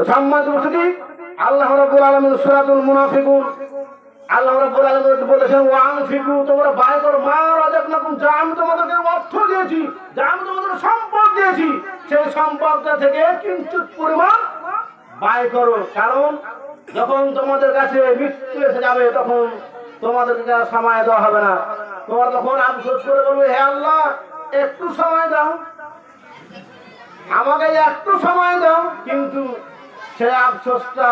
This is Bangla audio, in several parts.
তো সম্মানিত উপস্থিতি, আল্লাহ রাব্বুল আলামিন সূরাতুল মুনাফিকুন, আল্লাহ রাব্বুল আলামিন বলেছেন ওয়া আনফিকু তোমরা ব্যয় করো মা রাযাকনাকুম যা আমি তোমাদেরকে অর্থ দিয়েছি, যা আমি তোমাদেরকে সম্পদ দিয়েছি, সেই সম্পদটা থেকে কিঞ্চিত পরিমাণ ব্যয় করো। কারণ, যখন তোমাদের কাছে মৃত্যু এসে যাবে, তখন তোমাদেরকে সময় দেওয়া হবে না। তোমরা তখন আফসোস করে বলবে, হে আল্লাহ, একটু সময় দাও। আমাকে একটু সময় দাও, কিন্তু সেই আফসোসটা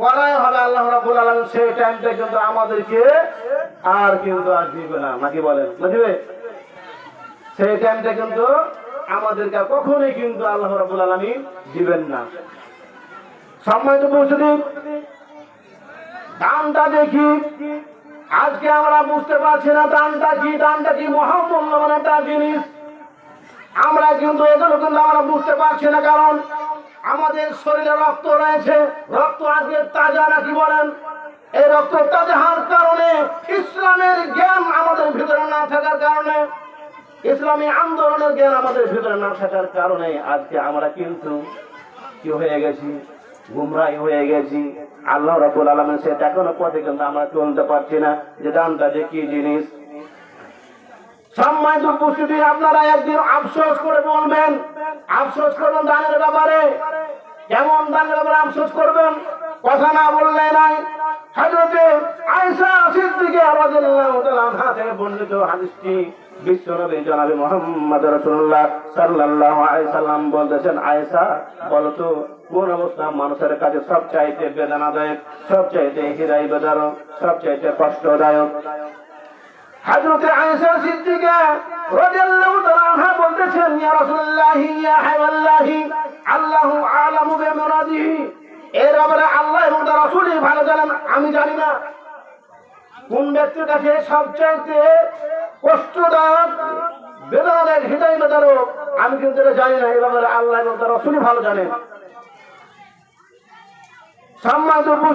করাই হবে আল্লাহ রাব্বুল আলামিন, সেই টাইমটা কিন্তু আমাদেরকে আর কিন্তু আর দিবে না। নাকি বলেন? বুঝবে? সেই টাইমটা কিন্তু আমাদেরকে কখনোই কিন্তু আল্লাহ রাব্বুল আলামিন দিবেন না। সম্মানিত উপস্থিতি, দানটা দেখি। আজকে আমরা বুঝতে পারছি না দানটা কি দানটা কি মহামূল্যবান একটা জিনিস। আমরা কিন্তু এগুলো কিন্তু আমরা বুঝতে পারছি না, কারণ আমাদের শরীরে রক্ত রয়েছে, রক্ত আজকে তাজা নাকি বলেন? এই রক্ত তাজা হওয়ার কারণে ইসলামের জ্ঞান আমাদের ভিতরে না থাকার কারণে, ইসলামী আন্দোলনের জ্ঞান আমাদের ভিতরে না থাকার কারণে আজকে আমরা কিন্তু কি হয়ে গেছি? গুমরাই হয়ে গেছি। আল্লাহ রাব্বুল আলামিন সেটা এখনও পথে কিন্তু আমরা চলতে পারছি না। যে দানটা যে কি জিনিস? সম্মানিত উপস্থিতি, আপনারা একদিন আফসোস করে বলবেন, আফসোস করবেন দানের ব্যাপারে। কেমন দানের ব্যাপারে আফসোস করবেন, কথা না বললে নাই। হযরতে আয়েশা সিদ্দিকা রাদিয়াল্লাহু তাআলা আনহা থেকে বর্ণিত হাদিসটি বিশ্বনবী জনাবে মুহাম্মদ রাসূলুল্লাহ সাল্লাল্লাহু আলাইহি সাল্লাম বলতেছেন, আয়েশা, বলতো, কোন অবস্থা? মানুষের কাছে সবচাইতে বেদনাদায়ক, সবচাইতে হৃদয় বেদারক সবচাইতে কষ্টদায়ক। হযরত আয়েশা সিদ্দিকা রাদিয়াল্লাহু তাআলা বলতেছেন, ইয়া রাসূলুল্লাহ, ইয়া হাবিবাল্লাহ আল্লাহু আলামু বিমুরাদিহি। এর ব্যাপারে আল্লাহ এবং তার রাসূলই ভালো জানেন, আমি জানি না। কোন ব্যক্তির কাছে সবচাইতে কষ্টদায়ক, বেদনাদায়ক হৃদয় বেদারক আমি কিন্তু এটা জানি না ব্যাপারে আল্লাহ এবং তার রাসূলই ভালো জানেন। সম্মানিত আবার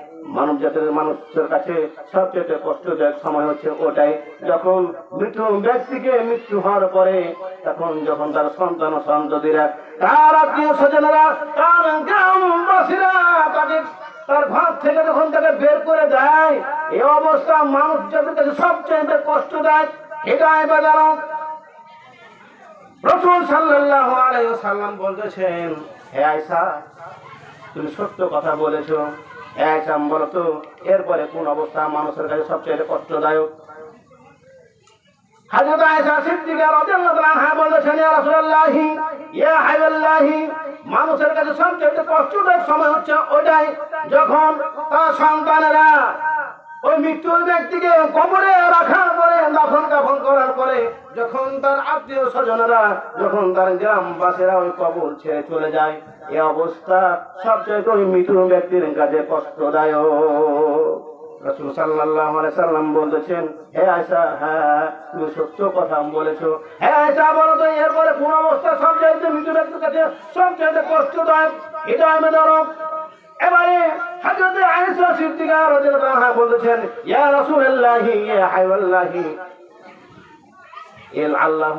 মানব জাতির মানুষের কাছে সবচেয়ে কষ্টদায়ক সময় হচ্ছে ওটাই। যখন মৃত্যু ব্যক্তিকে মৃত্যু হওয়ার পরে, তখন যখন তার সন্তান সন্ততিরা, তার আত্মীয় স্বজনেরা, তার গ্রামবাসীরা তাকে তার ঘর থেকে যখন তাকে বের করে দেয়, এই অবস্থা মানুষ জাতির কাছে সবচেয়ে কষ্ট দেয় হৃদয় বাজানো রসুল সাল্লাল্লাহু আলাইহি সাল্লাম বলতেছেন, হে আয়েশা, তুমি সত্য কথা বলেছ। আয়েশা বলো তো এরপরে কোন অবস্থা মানুষের কাছে সবচেয়ে কষ্টদায়ক? মানুষের কাছে সবচেয়ে কষ্টদায়ক সময় হচ্ছে ওইটাই যখন তার সন্তানেরা ওই মৃত্যুর ব্যক্তিকে কবরে রাখার পরে দাফন কাফন করার পরে যখন তার আত্মীয় স্বজনেরা, যখন তার গ্রামবাসীরা ওই কবর ছেড়ে চলে যায়, এ অবস্থা সবচেয়ে ওই মৃত্যু ব্যক্তির কাছে কষ্টদায়ক। সাল্লাম হ্যাঁ কথা বলেছ। তো, এরপরে কোন অবস্থা সবচেয়ে মৃত্যু ব্যক্তির কাছে সবচেয়ে কষ্টদায়ক, হৃদয় মেদরক? এবারে আয়েশা সিদ্দিকা রাদিয়াল্লাহু আনহা বলতেছেন ইয়া রাসূলুল্লাহি, ইয়া হাবিবাল্লাহি এল আল্লাহ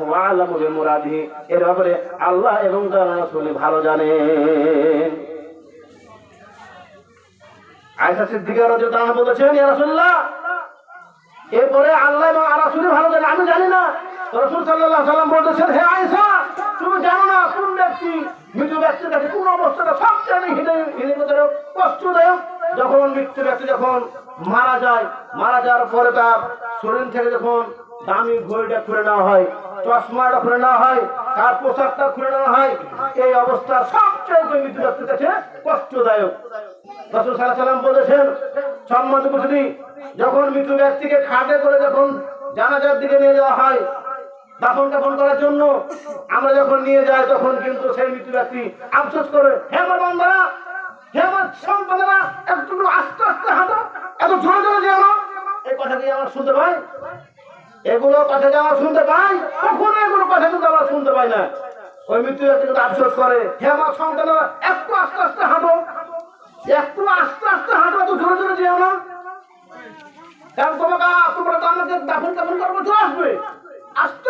এর ব্যাপারে আল্লাহ এবং তার রাসূল ভালো জানেন। আয়েশা সিদ্দিকা রাদিয়াল্লাহু আনহা বলেছেন, ইয়া রাসূলুল্লাহ, এরপরে আল্লাহ এবং রাসূল ভালো জানেন। আমি জানি না। রাসূল সাল্লাল্লাহু আলাইহি সাল্লাম বলতেছেন, হে আয়েশা, তুমি জানো ব্যক্তি মৃত্যু ব্যক্তির কাছে, কোন অবস্থাটা সবচেয়ে হৃদয় হৃদয় কষ্টদায়ক। যখন মৃত্যু ব্যক্তি যখন মারা যায়, মারা যাওয়ার পরে তার শরীর থেকে যখন দামি ঘড়িটা খুলে নেওয়া হয়, চশমাটা খুলে নেওয়া হয়, তার পোশাকটা খুলে নেওয়া হয়, এই অবস্থা সবচেয়ে মৃত্যু ব্যক্তির কাছে কষ্টদায়ক। রসুল সাল্লাহ সাল্লাম বলেছেন, সম্মত উপস্থিতি যখন মৃত্যু ব্যক্তিকে খাটে করে যখন জানাজার দিকে নিয়ে যাওয়া হয় দাফন কাফন করার জন্য আমরা যখন নিয়ে যাই, তখন কিন্তু সেই মৃত্যু ব্যক্তি আফসোস করে, হে আমার বন্ধরা, হে আমার সন্তানেরা একটু আস্তে আস্তে হাঁটো, এত জোরে জোরে যেও না এই কথা কি আমার শুনতে পাই? এগুলো কথা যে আমরা শুনতে পাই? কখনো এগুলো কথা কিন্তু আমরা শুনতে পাই না। ওই মৃত্যু ব্যক্তি কিন্তু আফসোস করে, হে আমার সন্তানেরা একটু আস্তে আস্তে হাঁটো, একটু আস্তে আস্তে হাঁটো তো জোরে জোরে যেও না কারণ তোমাকে তোমরা তো আমাকে দাফন কাফন করব চলে আসবে আস্তে আস্তে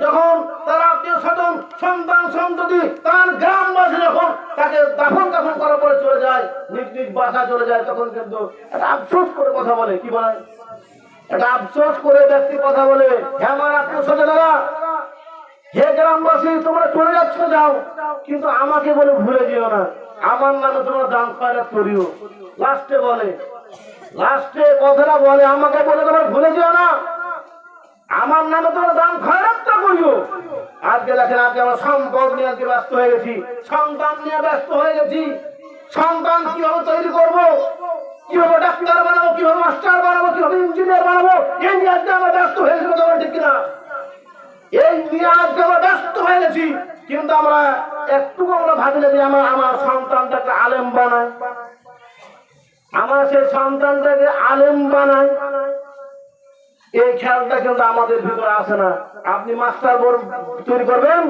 যখন তার আত্মীয় স্বজন, সন্তান, সন্ততি তার গ্রামবাসী যখন তাকে দাফন কাফন করার পরে চলে যায়, নিজ নিজ বাসা চলে যায়, তখন কিন্তু একটা আফসোস করে কথা বলে। কি বলে? একটা আফসোস করে ব্যক্তি কথা বলে, হে আমার আত্মীয় স্বজনেরা, হে গ্রামবাসী, তোমরা চলে যাচ্ছ, যাও। কিন্তু আমাকে বলে ভুলে যেও না। আমার নামে তোমরা দান খয়রাত করিও। লাস্টে বলে, লাস্টে কথাটা বলে, আমাকে বলে তোমরা ভুলে যেও না। আমার নামে তোমরা দান খয়রাতটা করিও। আজকে দেখেন, আজকে আমরা সম্পদ নিয়ে আজকে ব্যস্ত হয়ে গেছি। সন্তান নিয়ে ব্যস্ত হয়ে গেছি। সন্তান কীভাবে তৈরি করব? কীভাবে ডাক্তার বানাবো? কীভাবে মাস্টার বানাবো? কীভাবে ইঞ্জিনিয়ার বানাবো? এই নিয়ে আজকে আমরা ব্যস্ত হয়ে গেছি বলে ঠিক কিনা? এই নিয়ে আজকে আমরা ব্যস্ত হয়ে গেছি। কিন্তু আমরা একটু আমরা ভাবলে যে আমার আমার সন্তানটাকে আলেম বানায়। আমার সেই সন্তানটাকে আলেম বানায়। এই খেয়ালটা কিন্তু আমাদের ভিতরে আসে না। আপনি মাস্টার তৈরি করবেন,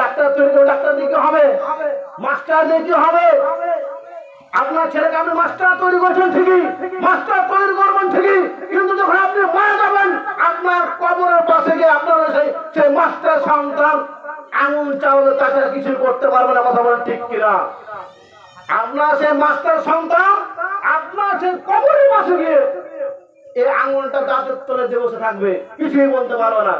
ডাক্তার তৈরি করবেন ডাক্তার দিয়ে কি হবে? মাস্টার দিয়ে কি হবে? আপনার ছেলেকে আপনি মাস্টার তৈরি করছেন ঠিকই, মাস্টার তৈরি করবেন ঠিকই, কিন্তু যখন আপনি মারা যাবেন, আপনার কবরের পাশে গিয়ে আপনার সেই সেই মাস্টার সন্তান আঙুল চাউলে তাছাড়া কিছুই করতে পারবে না, কথা বলেন ঠিক কিনা? আপনার সেই মাস্টার সন্তান, আপনার সেই কবরের পাশে গিয়ে এই আঙুলটা দাঁতের তলে যে বসে থাকবে কিছুই বলতে পারবে না।